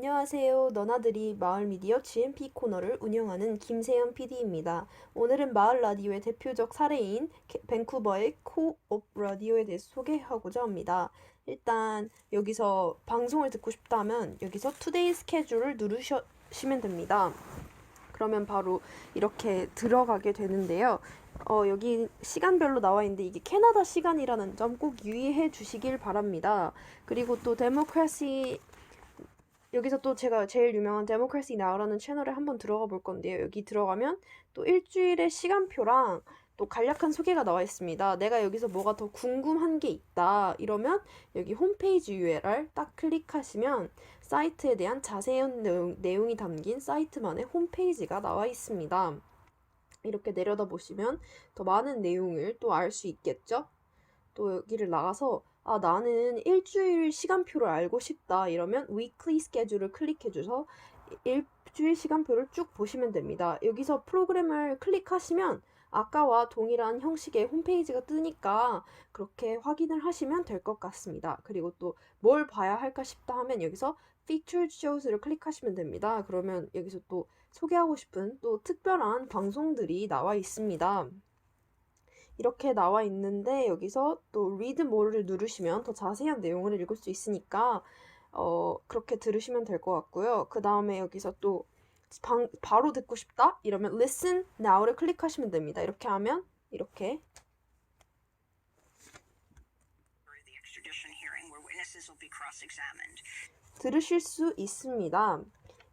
안녕하세요. 너나들이 마을 미디어 GMP 코너를 운영하는 김세연 PD입니다. 오늘은 마을 라디오의 대표적 사례인 캐- 밴쿠버의 코옵 라디오에 대해서 소개하고자 합니다. 일단 여기서 방송을 듣고 싶다면 여기서 투데이 스케줄을 누르시면 됩니다. 그러면 바로 이렇게 들어가게 되는데요. 어, 여기 시간별로 나와 있는데 이게 캐나다 시간이라는 점 꼭 유의해 주시길 바랍니다. 그리고 또 데모크라시 여기서 또 제가 제일 유명한 데모크라시 나우라는 채널에 한번 들어가 볼 건데요. 여기 들어가면 또 일주일의 시간표랑 또 간략한 소개가 나와 있습니다. 내가 여기서 뭐가 더 궁금한 게 있다 이러면 여기 홈페이지 URL 딱 클릭하시면 사이트에 대한 자세한 내용, 내용이 담긴 사이트만의 홈페이지가 나와 있습니다. 이렇게 내려다 보시면 더 많은 내용을 또 알 수 있겠죠? 또 여기를 나가서 아 나는 일주일 시간표를 알고 싶다 이러면 weekly schedule을 클릭해 줘서 일주일 시간표를 쭉 보시면 됩니다. 여기서 프로그램을 클릭하시면 아까와 동일한 형식의 홈페이지가 뜨니까 그렇게 확인을 하시면 될 것 같습니다. 그리고 또 뭘 봐야 할까 싶다 하면 여기서 featured shows를 클릭하시면 됩니다. 그러면 여기서 또 소개하고 싶은 또 특별한 방송들이 나와 있습니다. 이렇게 나와 있는데 여기서 또 read more를 누르시면 더 자세한 내용을 읽을 수 있으니까 어, 그렇게 들으시면 될 것 같고요. 그 다음에 여기서 또 방, 바로 듣고 싶다? 이러면 listen now를 클릭하시면 됩니다. 이렇게 하면 이렇게. 들으실 수 있습니다.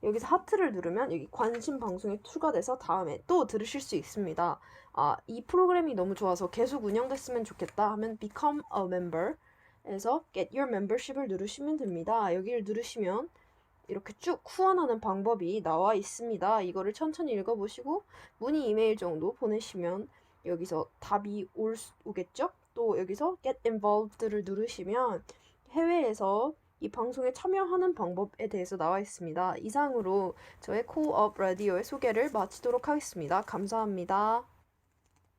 여기서 하트를 누르면 여기 관심 방송에 추가돼서 다음에 또 들으실 수 있습니다. 아, 이 프로그램이 너무 좋아서 계속 운영됐으면 좋겠다 하면 become a member 에서 get your membership을 누르시면 됩니다. 여기를 누르시면 이렇게 쭉 후원하는 방법이 나와 있습니다. 이거를 천천히 읽어보시고 문의 이메일 정도 보내시면 여기서 답이 올 수- 오겠죠? 또 여기서 get involved를 누르시면 해외에서 이 방송에 참여하는 방법에 대해서 나와 있습니다. 이상으로 저의 코업 라디오의 소개를 마치도록 하겠습니다. 감사합니다.